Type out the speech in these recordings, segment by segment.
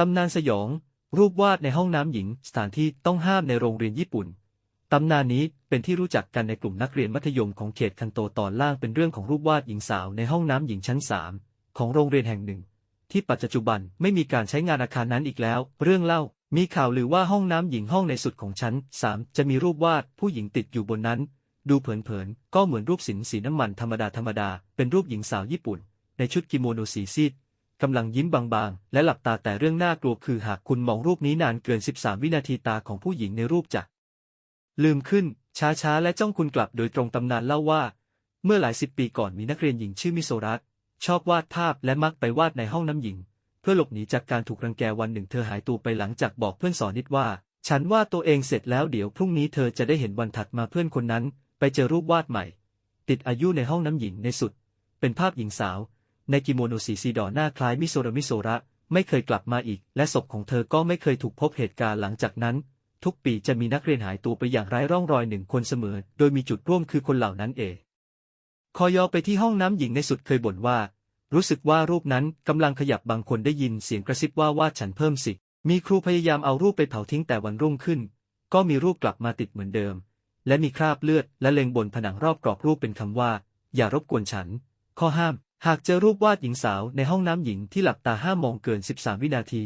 ตำนานสยอง รูปวาดในห้องน้ำหญิง สถานที่ต้องห้ามในโรงเรียนญี่ปุ่น ตำนานนี้เป็นที่รู้จักกันในกลุ่มนักเรียนมัธยมของเขตคันโตตอนล่างเป็นเรื่องของรูปวาดหญิงสาวในห้องน้ำหญิงชั้นสามของโรงเรียนแห่งหนึ่ง ที่ปัจจุบันไม่มีการใช้งานอาคารนั้นอีกแล้ว เรื่องเล่า มีข่าวลือว่าห้องน้ำหญิงห้องในสุดของชั้นสามจะมีรูปวาดผู้หญิงติดอยู่บนนั้น ดูเผินๆก็เหมือนรูปศิลป์สีน้ำมันธรรมดาธรรมดาเป็นรูปหญิงสาวญี่ปุ่น ในชุดกิโมโนสีซีด กำลังยิ้มบางๆ และหลับตาแต่เรื่องน่ากลัวคือหากคุณมองรูปนี้นานเกิน 13 วินาทีตาของผู้หญิงในรูปจะลืมขึ้น ช้าๆ และจ้องคุณกลับโดยตรงตำนานเล่าว่า เมื่อหลายสิบปีก่อนมีนักเรียนหญิงชื่อมิโซรัตชอบวาดภาพและมักไปวาดในห้องน้ำหญิง เพื่อหลบหนีจากการถูกรังแกวันหนึ่งเธอหายตัวไปหลังจากบอกเพื่อนสอนนิดว่า ฉันวาดตัวเองเสร็จแล้วเดี๋ยวพรุ่งนี้เธอจะได้เห็นวันถัดมาเพื่อนคนนั้น ไปเจอรูปวาดใหม่ ติดอายุในห้องน้ำหญิงในสุด เป็นภาพหญิงสาว ในกิโมโนสีสีดอหน้าคล้ายมิโซระมิโซระไม่เคยกลับมาอีก และศพของเธอก็ไม่เคยถูกพบเหตุการณ์หลังจากนั้น ทุกปีจะมีนักเรียนหายตัวไปอย่างไร้ร่องรอยหนึ่งคนเสมอ โดยมีจุดร่วมคือคนเหล่านั้นเอง คอยอไปที่ห้องน้ำหญิงในสุดเคยบ่นว่า รู้สึกว่ารูปนั้นกำลังขยับบางคนได้ยินเสียงกระซิบว่าวาดฉันเพิ่มสิ มีครูพยายามเอารูปไปเผาทิ้งแต่วันรุ่งขึ้น ก็มีรูปกลับมาติดเหมือนเดิม และมีคราบเลือดและเล็งบนผนังรอบกรอบรูปเป็นคำว่า อย่ารบกวนฉัน ข้อห้าม หากเจอรูปวาดหญิงสาวในห้องน้ำหญิงที่หลับตาห้ามมองเกิน 13 วินาที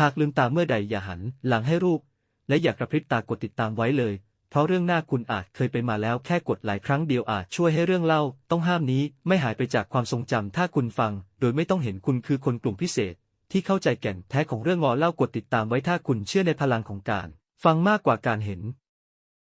หากลืมตาเมื่อใดอย่าหันหลังให้รูป และอย่ากระพริบตากดติดตามไว้เลย เพราะเรื่องหน้าคุณอาจเคยไปมาแล้วแค่กดหลายครั้งเดียวอาจช่วยให้เรื่องเล่า ต้องห้ามนี้ไม่หายไปจากความทรงจำถ้าคุณฟัง โดยไม่ต้องเห็นคุณคือคนกลุ่มพิเศษ ที่เข้าใจแก่นแท้ของเรื่องงอเล่ากดติดตามไว้ถ้าคุณเชื่อในพลังของการ ฟังมากกว่าการเห็น